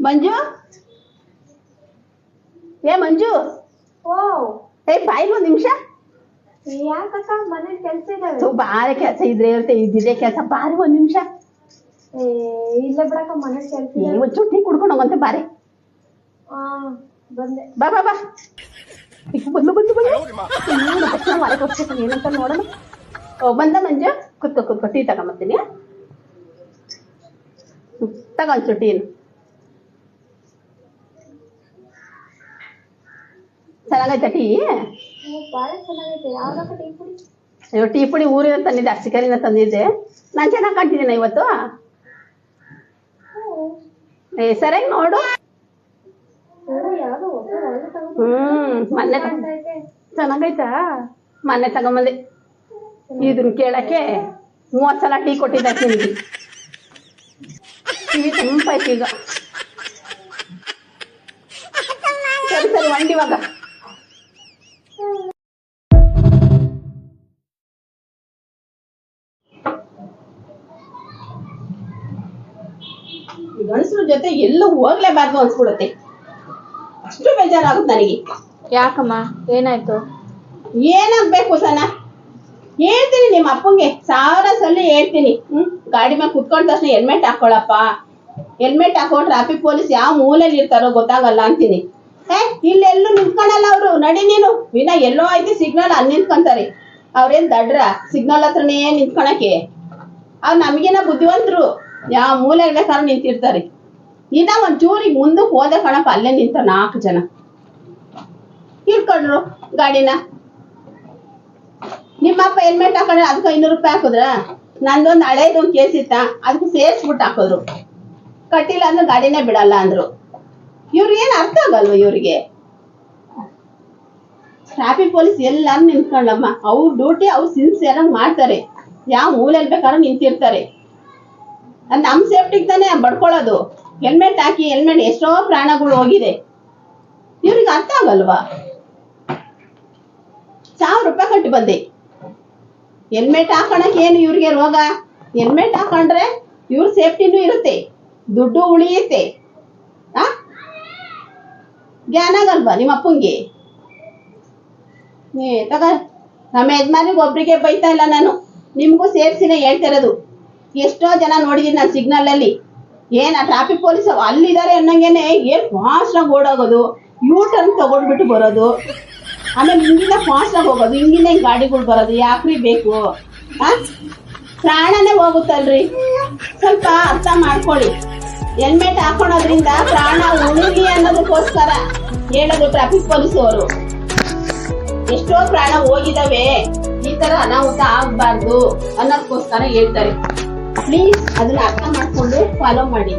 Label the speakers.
Speaker 1: ಮಂಜು ಏ ಮಂಜು
Speaker 2: ಓ
Speaker 1: ಏ ಬಾಯಿಲ್ ಒಂದ್ ನಿಮಿಷ
Speaker 2: ಯಾಕಕ್ಕ ಮನೇಲಿ ಕೆಲ್ಸ ಇದಾವೆ
Speaker 1: ಬಾರಿ ಕೆಲಸ ಇದ್ರೆ ಇರುತ್ತೆ ಇದ್ದಿದೆ ಕೆಲಸ ಬಾರಿ ಒಂದ್ ನಿಮಿಷ
Speaker 2: ಏ ಇಲ್ಲ ಬಿಡಕ್ಕ ಮನೇಲಿ ಕೆಲ್ಸ
Speaker 1: ಏ
Speaker 2: ಇದಾವೆ
Speaker 1: ಒಂದ್ ಚುಟ್ಟಿ ಕುಡ್ಕೊಂಡು ಹೋಗಂತೆ ಬಾರಿ
Speaker 2: ಆ ಬಂದೆ
Speaker 1: ಬಾ ಬಾ ಬಾ ಈಗ ಬಂದು ಬಂದು ಬಂದು ಇನ್ನೇನು ತಕ್ಷಣ ಮನೆ ತೋರಿಸ್ಬೇಕು ಏನಂತ ನೋಡೋಣ ಓ ಬಂದ ಮಂಜು ಕುತ್ಕೋ ಕುತ್ಕೋ ಟೀ ತಗೊಂಬರ್ತೀನಿ ಹ್ಮ್, ತಗೋ ಚೆನ್ನಾಗೈತಾ ಟೀ? ಅಯ್ಯೋ ಟೀ ಪುಡಿ ಊರಿನ ತಂದಿದ್ದೆ ಅರ್ಸಿಕರಿನ ತಂದಿದ್ದೆ. ನಾನು ಚೆನ್ನಾಗಿ ಕಾಣ್ತಿದ್ದೀನ ಇವತ್ತು. ಏ ಸರಿಯಾಗಿ ನೋಡು. ಹ್ಮ್ ಮೊನ್ನೆ. ಚೆನ್ನಾಗೈತಾ. ಮೊನ್ನೆ ತಗೊಂಬಂದೆ. ಇದನ್ನ ಕೇಳಕ್ಕೆ ಮೂವತ್ತು ಸಲ ಟೀ ಕೊಟ್ಟಿದ್ದ ತಿಂಡಿ ಟಿವಿ ತುಂಬ ಈಗ. ಸರಿ ಸರಿ ಒಂಡಿ ಗಂಡಸ್ರ ಜೊತೆ ಎಲ್ಲೂ ಹೋಗ್ಲೇಬಾರ್ದು ಅನ್ಸ್ಬಿಡುತ್ತೆ. ಅಷ್ಟು ಬೇಜಾರಾಗುತ್ತೆ ನನಗೆ.
Speaker 2: ಯಾಕಮ್ಮ? ಏನಾಯ್ತು?
Speaker 1: ಏನಾಗ್ಬೇಕು ಸನ ಹೇಳ್ತೀನಿ ನಿಮ್ಮ ಅಪ್ಪಂಗೆ. ಸಾವಿರ ಸಲ ಹೇಳ್ತೀನಿ. ಹ್ಮ್? ಗಾಡಿ ಮೇಲೆ ಕುತ್ಕೊಂಡ ತಕ್ಷಣ ಹೆಲ್ಮೆಟ್ ಹಾಕೊಳಪ್ಪ ಹೆಲ್ಮೆಟ್ ಹಾಕೊಂಡು ಟ್ರಾಫಿಕ್ ಪೊಲೀಸ್ ಯಾವ ಮೂಲೆಯಲ್ಲಿ ಇರ್ತಾರೋ ಗೊತ್ತಾಗಲ್ಲ ಅಂತೀನಿ. ಹೇ ಇಲ್ಲೆಲ್ಲೂ ನಿಂತ್ಕೊಳಲ್ಲ ಅವ್ರು. ನಡಿ ನೀನು. ವಿನ ಎಲ್ಲೋ ಐತಿ ಸಿಗ್ನಲ್ ಅಲ್ಲಿ ನಿಂತ್ಕೊಂತಾರೆ. ಅವ್ರೇನ್ ದಡ್ರ? ಸಿಗ್ನಲ್ ಹತ್ರನೇ ನಿಂತ್ಕೊಳಕ್ಕೆ. ಅವ್ರು ನಮ್ಗೇನ ಬುದ್ಧಿವಂತರು. ಯಾವ ಮೂಲೆ ಬೇಕಾದ್ರೆ ನಿಂತಿರ್ತಾರೆ. ಇನ್ನ ಒಂದ್ ಚೂರಿ ಮುಂದಕ್ಕೆ ಹೋದ ಕಣಪ್ಪ, ಅಲ್ಲೇ ನಿಂತ ನಾಲ್ಕು ಜನ. ಹಿಡ್ಕೊಂಡ್ರು ಗಾಡಿನ. ನಿಮ್ಮಪ್ಪ ಹೆಲ್ಮೆಟ್ ಹಾಕೊಂಡ್ರೆ ಅದಕ್ಕೆ ಐನೂರು ರೂಪಾಯಿ ಹಾಕಿದ್ರ? ನಂದೊಂದು ಹಳೇದೊಂದು ಕೇಸ್ ಇತ್ತ? ಅದಕ್ಕೆ ಸೇರ್ಸ್ಬಿಟ್ಟು ಹಾಕಿದ್ರು. ಕಟ್ಟಿಲ್ಲ ಅಂದ್ರೆ ಗಾಡಿನೇ ಬಿಡಲ್ಲ ಅಂದ್ರು. ಇವ್ರಿಗೆ ಏನ್ ಅರ್ಥ ಆಗಲ್ವ ಇವ್ರಿಗೆ? ಟ್ರಾಫಿಕ್ ಪೊಲೀಸ್ ಎಲ್ಲಾರು ನಿಂತ್ಕೊಂಡಮ್ಮ, ಅವ್ರ ಡ್ಯೂಟಿ ಅವ್ರು ಸಿನ್ಸಿಯರ್ ಆಗಿ ಮಾಡ್ತಾರೆ. ಯಾವ ಮೂಲೆಯಲ್ಲಿ ಬೇಕಾದ್ರೂ ನಿಂತಿರ್ತಾರೆ. ನಮ್ ಸೇಫ್ಟಿಗೆ ತಾನೇ ಬಡ್ಕೊಳ್ಳೋದು ಹೆಲ್ಮೆಟ್ ಹಾಕಿ, ಹೆಲ್ಮೆಟ್ ಎಷ್ಟೋ ಪ್ರಾಣಗಳು ಹೋಗಿದೆ. ಇವ್ರಿಗೆ ಅರ್ಥ ಆಗಲ್ವಾ? ಸಾವಿರ ರೂಪಾಯಿ ಕಟ್ಟಿ ಬಂದೆ. ಹೆಲ್ಮೆಟ್ ಹಾಕೊಳಕ್ ಏನು ಇವ್ರಿಗೆ ರೋಗ? ಹೆಲ್ಮೆಟ್ ಹಾಕೊಂಡ್ರೆ ಇವ್ರ ಸೇಫ್ಟಿನೂ ಇರುತ್ತೆ. ದುಡ್ಡು ಉಳಿಯುತ್ತೆ. ಆ? ಜ್ಞಾನ ಆಗಲ್ವಾ ನಿಮ್ಮ ಅಪ್ಪಂಗೆ? ತಗ, ನಮ್ಮ ಯಜಮಾನಿಗೆ ಒಬ್ರಿಗೆ ಬೈತಾ ಇಲ್ಲ ನಾನು. ನಿಮ್ಗೂ ಸೇರ್ಸಿನೇ ಹೇಳ್ತಿರೋದು ಎಷ್ಟೋ ಜನ ನೋಡಿದೀನಿ ನಾನು ಸಿಗ್ನಲ್ ಅಲ್ಲಿ. ಏನ್ ಟ್ರಾಫಿಕ್ ಪೊಲೀಸ್ ಅಲ್ಲಿದ್ದಾರೆ ಅನ್ನಂಗೆನೆ ಏನ್ ಫಾಸ್ಟ್ ಆಗಿ ಓಡೋಗೋದು ಯೂ ಟರ್ನ್ ತಗೊಂಡ್ಬಿಟ್ಟು ಬರೋದು. ಆಮೇಲೆ ಹಿಂಗಿಂದ ಫಾಸ್ಟ್ ಆಗಿ ಹೋಗೋದು, ಹಿಂಗಿಂದ ಹಿಂಗ್ ಗಾಡಿಗಳು ಬರೋದು, ಯಾಕ್ರಿ ಬೇಕು? ಪ್ರಾಣನೇ ಹೋಗುತ್ತಲ್ರಿ. ಸ್ವಲ್ಪ ಅರ್ಥ ಮಾಡ್ಕೊಳ್ಳಿ. ಹೆಲ್ಮೆಟ್ ಹಾಕೊಳೋದ್ರಿಂದ ಪ್ರಾಣ ಉಳಿಲಿ ಅನ್ನೋದಕ್ಕೋಸ್ಕರ ಹೇಳೋದು ಟ್ರಾಫಿಕ್ ಪೊಲೀಸ್ ಅವರು. ಎಷ್ಟೋ ಪ್ರಾಣ ಹೋಗಿದಾವೆ. ಈ ತರ ಅನಾಹುತ ಆಗ್ಬಾರ್ದು ಅನ್ನೋದಕ್ಕೋಸ್ಕರ ಹೇಳ್ತಾರೆ. ಪ್ಲೀಸ್ ಅದನ್ನ ಅರ್ಥ ಮಾಡ್ಕೊಂಡು ಫಾಲೋ ಮಾಡಿ.